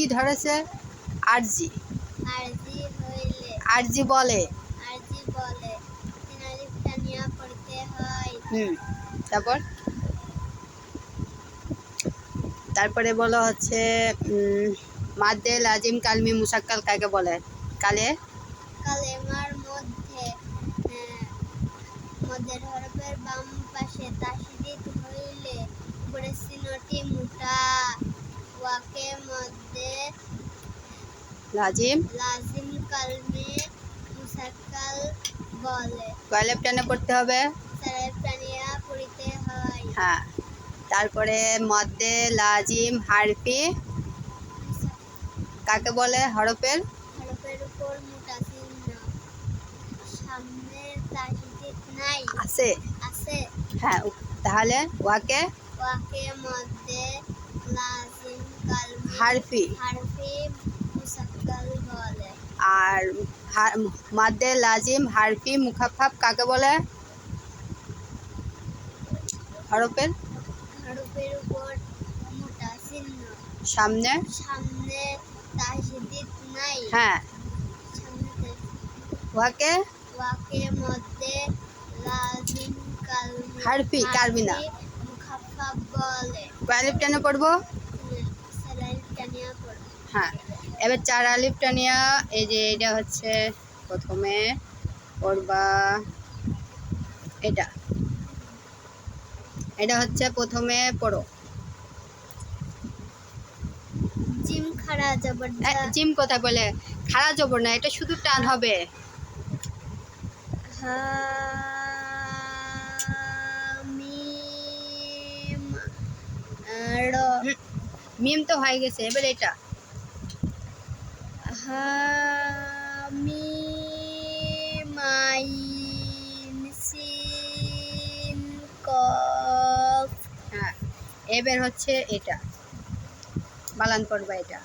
কি ধরেছে? আরজি। আরজি বলে। হয়। হুম তারপর? তারপরে বলো হচ্ছে মাদ্দে লাজিম কালমি মুসাক্কাল কাকে বলে? কালে? কালেমার মধ্যে আহ, মধ্যের হরফের বাম পাশে তাসদিদ হইলে উপরে চিহ্নটি মোটা। মধ্যে লাজিম? লাজিম কালমে মুসাক্কাল বলে। কয়লেপ টেনে পড়তে হবে। পড়িতে হয়। হ্যাঁ। তারপরে মদ্দে লাজিম হারফি। কাকে বলে হরফের? হরফের উপর মোটা চিহ্ন নাই। আছে। আছে। হ্যাঁ তাহলে ওয়াকে? ওয়াকে মধ্যে কালমে হারফি আর মাদ্দে লাজিম হারফি কাকে বলে? হরফের? সামনে? সামনে নাই। হ্যাঁ। ওয়াকে? ওয়াকে মধ্যে লাজিম কালমে হারফি, কারবি না। বলে। পড়ব? হ্যাঁ। এবার চার আলিফ টানিয়া এই যে এটা হচ্ছে প্রথমে পড়বা এটা। এটা হচ্ছে প্রথমে পড়ো। জিম খাড়া জবরদস্ত জিম কোথায় বলে খারাপ জবর না এটা শুধু টান হবে। মিম তো হয়ে গেছে এবার এটা। হামিম আইন সিন কফ হ্যাঁ এবার হচ্ছে এটা বালান পড়বা এটা।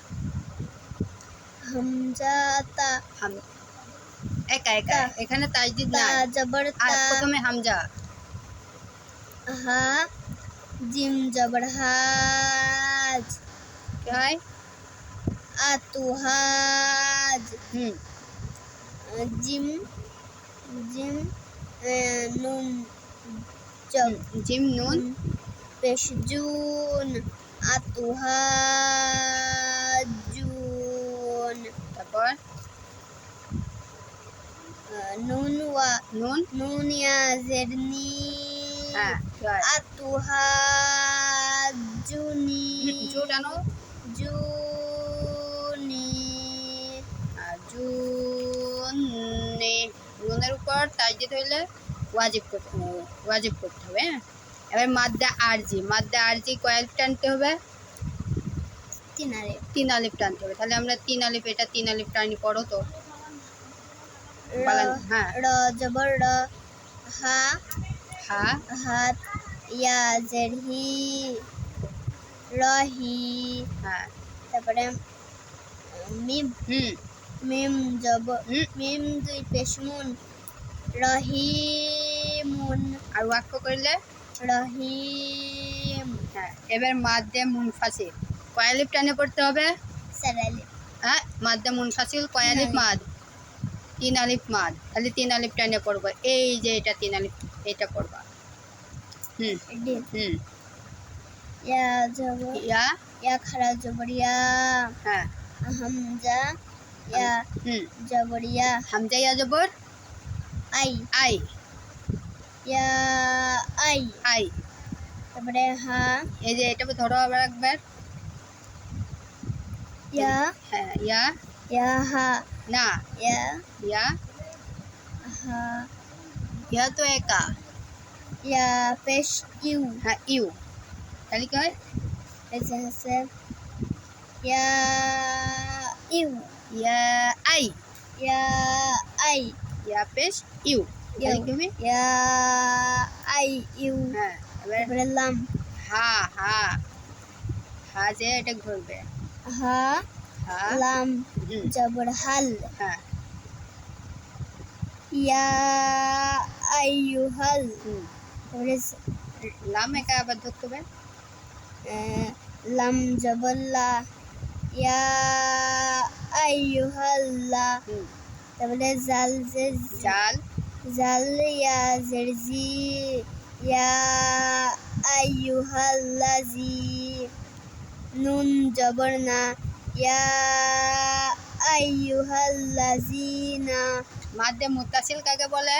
হামজা তা হাম একা একা এখানে তাজদিদ না জবর প্রথমে হামজা। হা জিম জবর হাজ কি হয়? আতুহাজ হুম। জিম জিম নুন জিম নুন। পেশজুন। আতুহাজুন তারপর? নুন ওয়া নুন? নুন ইয়া জেরনি হ্যাঁ আতুহাজুনি জু জুনি নুনের উপর তাজদিদ হইলে ওয়াজিব করতে ওয়াজিব করতে হবে হ্যাঁ? এবার মাদ্দা আরজি মাদ্দা আরজি কয়েল টানতে হবে? তিনারে তিন আলিফ টানতে হবে তাহলে আমরা তিন আলিফ এটা তিন আলিফ টানি পড়ো তো। হ্যাঁ। র জবর র হা হা। হাত ইয়া রহি হ্যাঁ। তারপরে মিম হুম। মিম জব মিম দুই পেশমুন রহিমুন। আর ওয়াক্য করলে রহিম। হ্যাঁ এবার মাদ্দে মুনফাসিল। কয়ালিফ টানে পড়তে হবে? হ্যাঁ মাদ্দে মুনফাসিল কয়ালিফ তিন মাদ? তিন আলিফ মাদ। তাহলে তিন আলিফ টানে পড়ব। এই যে এটা তিন আলিফ এটা পড়বা। হুম হুম। ইয়া জবর। ইয়া? ইয়া খারা জবর ইয়া হ্যাঁ। হামজা ইয়া হুম। জবর ইয়া হামজা ইয়া জবর? আই আই ইয়া আই আই তারপরে হা এই যে এটা ধরো আবার একবার ইয়া হ্যাঁ ইয়া ইয়া হা না ইয়া ইয়া হা ইয়া তো একা ইয়া পেশ ইউ হ্যাঁ ইউ তাহলে কি হয় আছে ইয়া ইউ ইয়া আই ইয়া আই ইয়া পেশ ইউ তাহলে কি হবে ইয়া আই ইউ হ্যাঁ এবার তারপরে লাম হা হা হা যে এটা ঘুরবে হা হা লাম হুম, জবর হাল হ্যাঁ ইয়া আইয়ুহাল হুম। তারপরে লাম একা আবার ধরতে হবে আহ, লাম জবর লা ইয়া আইয়ুহাল্লাহ হুম তারপরে জাল যে জাল? জাল ইয়া জেরজি ইয়া আইয়ুহাল্লাজি নুন জবর না ইয়া আইয়ুহাল্লাজিনা। মাধ্যে মুতাসিল কাকে বলে?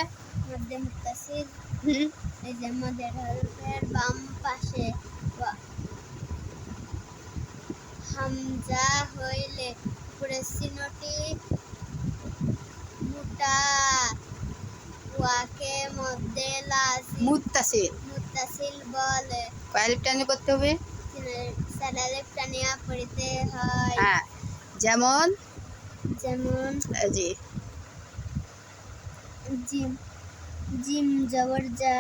মধ্যে মুতাসিল? এই যে মধ্যে হরফের বাম পাশে। হামজা হইলে উপরে চিহ্নটি মোটা ওয়াকে মুতাসিল মুতাসিল বলে। কয়ালিপ টানি করতে হবে? সালালে প্রাণিয়া পড়িতে হয়। হ্যাঁ। যেমন? যেমন? জি জিম। জিম জবর যা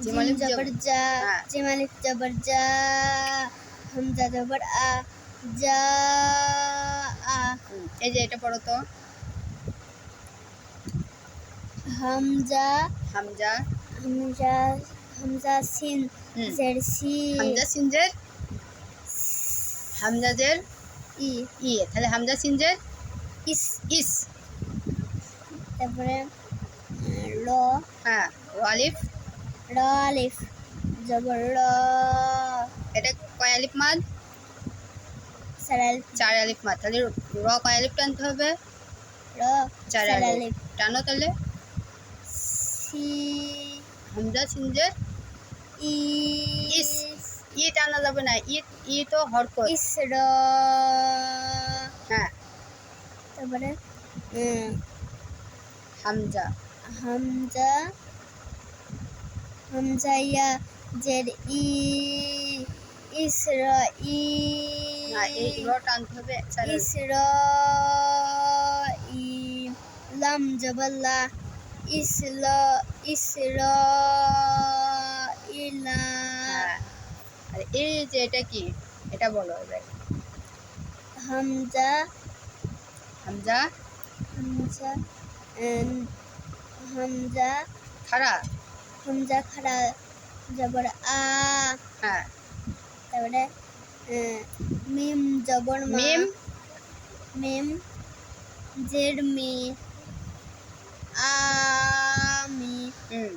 জিম জিম জবর জবর- যা হ্যাঁ। জিম আলিফ জবর যা হামজা জবর আ যা আ। এই যে এটা পড়ো তো। হামজা হামজা? হামজা হামজা সিন। জের সি। হামজা সিনজের হামজাজের ই। ই তাহলে হামজা সিনজের ইস। ইস। তারপরে র। হ্যাঁ ওয়ালিফ র আলিফ জবর র। এটা কয় আলিফ মাদ? চার আলিফ। মাদ তাহলে র কয় আলিফ টানতে হবে? র চার আলিফ। আলিফ। টানো তাহলে। সি হামজা সিনজের ই ইস ই টানা যাবে না ই ই তো হরকত ইস র হ্যাঁ তারপরে হামজা হামজা হামজা ইয়া জের ই ইস র ই না এই র টানতে হবে চার আলিফ। ইস র ই লাম জবল্লা ইস ল ইলা হ্যাঁ আর এই যে এটা কি এটা বলো এবার হামজা হামজা হামজা হামজা খাড়া হামজা খাড়া জবর আ হ্যাঁ তারপরে মিম জবর মিম মিম জেড আমি নুন।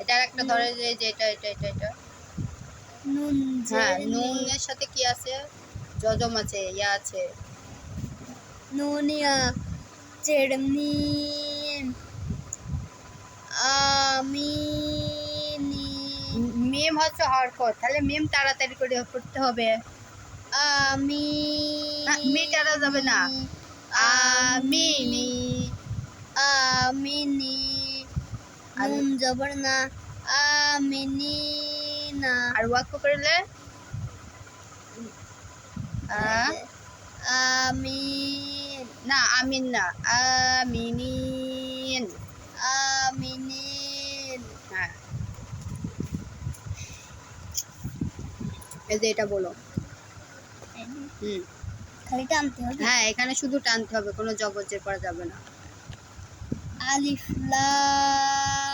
এটার একটা ধরে যে এটা এটা এটা এটা। নুন হ্যাঁ নুনের সাথে কি আছে? জজম আছে ইয়া আছে। নুনিয়া মিম আমিনি মিম হচ্ছে হরকত তাহলে মিম তাড়াতাড়ি করে পড়তে হবে। আমি মি যাবে না। আমিনি আমিনি নুন জবর না আমিনি না। আর ওয়াক্য করলে? আমি না আমিন না। আমিনিন। আমিনি হ্যাঁ। এই যে এটা বলো। হুম। খালি টানতে হবে। হ্যাঁ এখানে শুধু টানতে হবে কোনো জবরজের করা যাবে না। আলিফ লাম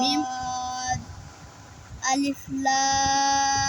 মিম। আলিফ লাম